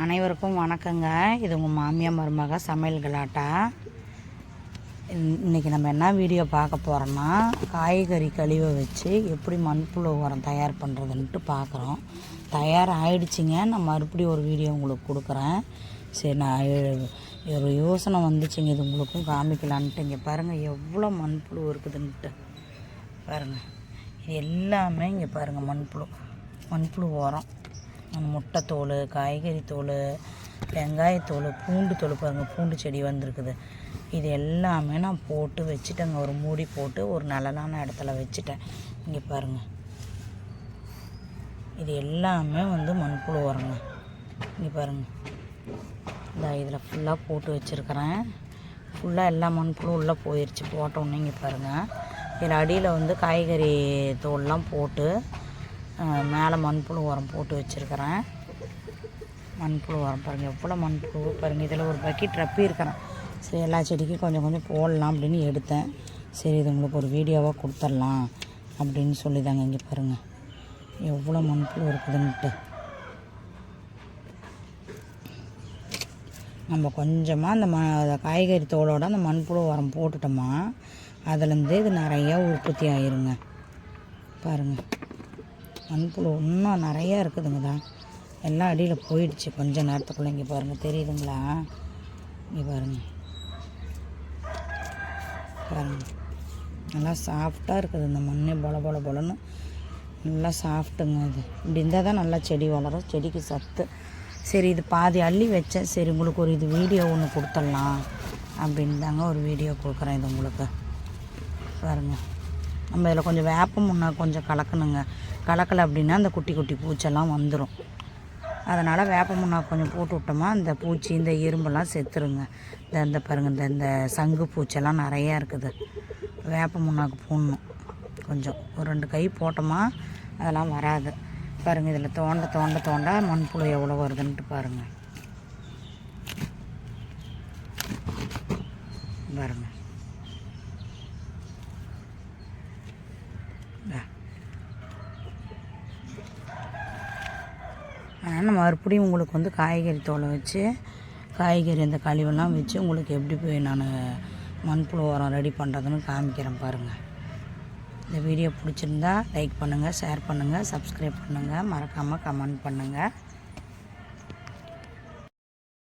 அனைவருக்கும் வணக்கங்க. இது உங்கள் மாமியார் மருமக சமையல் கலாட்டா இன்- நம்ம என்ன வீடியோ பார்க்க போகிறோன்னா காய்கறி கழிவை வச்சு எப்படி மண்புழு உரம் தயார் பண்ணுறதுன்ட்டு பார்க்குறோம். தயார் ஆயிடுச்சுங்க நான் மறுபடியும் ஒரு வீடியோ உங்களுக்கு கொடுக்குறேன். சரி நான் ஒரு யோசனை வந்துச்சுங்க. இது உங்களுக்கும் காமிக்கலான்ட்டு. இங்கே பாருங்கள் எவ்வளோ மண்புழு இருக்குதுன்ட்டு பாருங்கள் இது எல்லாமே இங்கே பாருங்கள் மண்புழு. மண்புழு உரம். முட்டைத்தோல் காய்கறி தோல் வெங்காயத்தோல் பூண்டு தோல் பாருங்கள் பூண்டு செடி வந்திருக்குது. இது எல்லாமே நான் போட்டு வச்சுட்டேங்க. ஒரு மூடி போட்டு ஒரு நலனான இடத்துல வச்சுட்டேன். இங்கே பாருங்கள் இது எல்லாமே வந்து மண்புழு உரங்க இங்கே பாருங்கள் இந்த இதில் ஃபுல்லாக போட்டு வச்சுருக்கிறேன். ஃபுல்லாக எல்லா மண்புழு உள்ளே போயிடுச்சு போட்டோன்னே இங்கே பாருங்கள் இதில் அடியில் வந்து காய்கறி தோல்லாம் போட்டு மேலே மண்புழு உரம் போட்டு வச்சுருக்கிறேன். மண்புழு உரம் பாருங்கள் எவ்வளோ மண்புழு பாருங்கள் இதில் ஒரு பக்கெட் ரப்பி இருக்கிறேன். சரி எல்லா செடிக்கும் கொஞ்சம் கொஞ்சம் போடலாம் அப்படின்னு எடுத்தேன். சரி இது உங்களுக்கு ஒரு வீடியோவாக கொடுத்துடலாம் அப்படின்னு சொல்லி தாங்க இங்கே பாருங்கள் எவ்வளோ மண்புழு இருக்குதுன்ட்டு. நம்ம கொஞ்சமாக அந்த ம காய்கறி தோலோட அந்த மண்புழு உரம் போட்டுட்டோமா அதுலேருந்து இது நிறையா உற்பத்தி ஆயிருங்க. பாருங்கள் மண்புழு இன்னும் நிறையா இருக்குதுங்க தான். எல்லாம் அடியில் போயிடுச்சு. கொஞ்ச நேரத்துக்குள்ளே இங்கே பாருங்கள் தெரியுதுங்களா? இங்கே பாருங்கள் பாருங்கள் நல்லா சாஃப்டாக இருக்குது. இந்த மண்ணே பொல பொல பொலன்னு நல்லா சாஃப்ட்டுங்க இது இப்படி இருந்தால் தான் நல்லா செடி வளரும். செடிக்கு சத்து. சரி இது பாதி அள்ளி வச்சேன். சரி உங்களுக்கு ஒரு இது வீடியோ ஒன்று கொடுத்துடலாம். அப்படின்னு தாங்க ஒரு வீடியோ கொடுக்குறேன் இது உங்களுக்கு. பாருங்கள் நம்ம இதில் கொஞ்சம் வேப்ப முன்னா கொஞ்சம் கலக்கணுங்க. கலக்கலை அப்படின்னா அந்த குட்டி குட்டி பூச்செல்லாம் வந்துடும் அதனால் வேப்ப முன்னா கொஞ்சம் போட்டு விட்டோமா இந்த பூச்சி இந்த எறும்பெல்லாம் செத்துருங்க. இந்த இந்த பாருங்கள் இந்த இந்த சங்கு பூச்செல்லாம் நிறையா இருக்குது. வேப்ப முன்னாக்கு போடணும் கொஞ்சம் ஒரு ரெண்டு கை போட்டோமா அதெல்லாம் வராது. பாருங்கள் இதில் தோண்ட தோண்ட தோண்ட மண்புழு எவ்வளோ வருதுன்ட்டு பாருங்கள் பாருங்கள் அதனால் மறுபடியும் உங்களுக்கு வந்து காய்கறி தோலை வச்சு காய்கறி அந்த கழிவெல்லாம் வச்சு உங்களுக்கு எப்படி போய் நான் மண்புழு உரம் ரெடி பண்ணுறதுன்னு காமிக்கிறேன் பாருங்கள் இந்த வீடியோ பிடிச்சிருந்தா லைக் பண்ணுங்கள் ஷேர் பண்ணுங்கள் சப்ஸ்கிரைப் பண்ணுங்கள் மறக்காமல் கமெண்ட் பண்ணுங்கள்